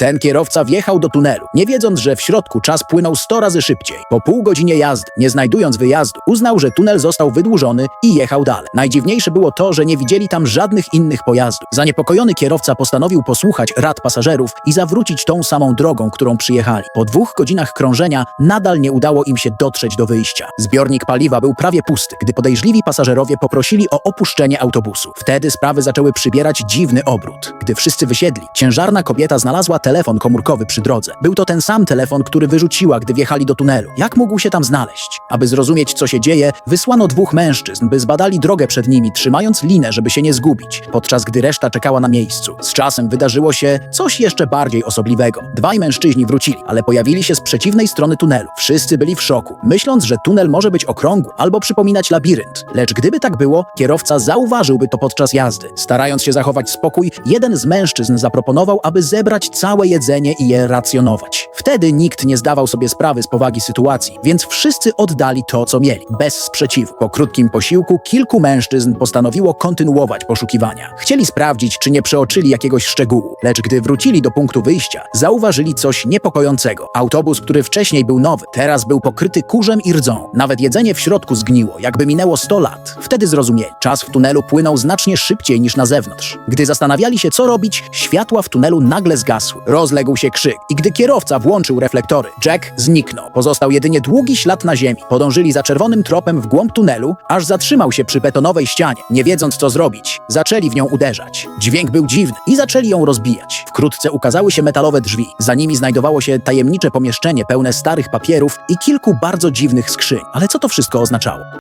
Ten kierowca wjechał do tunelu, nie wiedząc, że w środku czas płynął 100 razy szybciej. Po pół godzinie jazdy, nie znajdując wyjazdu, uznał, że tunel został wydłużony i jechał dalej. Najdziwniejsze było to, że nie widzieli tam żadnych innych pojazdów. Zaniepokojony kierowca postanowił posłuchać rad pasażerów i zawrócić tą samą drogą, którą przyjechali. Po dwóch godzinach krążenia nadal nie udało im się dotrzeć do wyjścia. Zbiornik paliwa był prawie pusty, gdy podejrzliwi pasażerowie poprosili o opuszczenie autobusu. Wtedy sprawy zaczęły przybierać dziwny obrót. Gdy wszyscy wysiedli, ciężarna kobieta znalazła telefon komórkowy przy drodze. Był to ten sam telefon, który wyrzuciła, gdy wjechali do tunelu. Jak mógł się tam znaleźć? Aby zrozumieć, co się dzieje, wysłano dwóch mężczyzn, by zbadali drogę przed nimi, trzymając linę, żeby się nie zgubić, podczas gdy reszta czekała na miejscu. Z czasem wydarzyło się coś jeszcze bardziej osobliwego. Dwaj mężczyźni wrócili, ale pojawili się z przeciwnej strony tunelu. Wszyscy byli w szoku, myśląc, że tunel może być okrągły albo przypominać labirynt. Lecz gdyby tak było, kierowca zauważyłby to podczas jazdy. Starając się zachować spokój, jeden z mężczyzn zaproponował, aby zebrać całe jedzenie i je racjonować. Wtedy nikt nie zdawał sobie sprawy z powagi sytuacji, więc wszyscy oddali to, co mieli, bez sprzeciwu. Po krótkim posiłku kilku mężczyzn postanowiło kontynuować poszukiwania. Chcieli sprawdzić, czy nie przeoczyli jakiegoś szczegółu, lecz gdy wrócili do punktu wyjścia, zauważyli coś niepokojącego. Autobus, który wcześniej był nowy, teraz był pokryty kurzem i rdzą. Nawet jedzenie w środku zgniło, jakby minęło 100 lat. Wtedy zrozumieli, czas w tunelu płynął znacznie szybciej niż na zewnątrz. Gdy zastanawiali się, co robić, światła w tunelu nagle zgasły. Rozległ się krzyk i gdy kierowca włączył reflektory, Jack zniknął. Pozostał jedynie długi ślad na ziemi. Podążyli za czerwonym tropem w głąb tunelu, aż zatrzymał się przy betonowej ścianie. Nie wiedząc, co zrobić, zaczęli w nią uderzać. Dźwięk był dziwny i zaczęli ją rozbijać. Wkrótce ukazały się metalowe drzwi. Za nimi znajdowało się tajemnicze pomieszczenie pełne starych papierów i kilku bardzo dziwnych skrzyń. Ale co to wszystko oznaczało?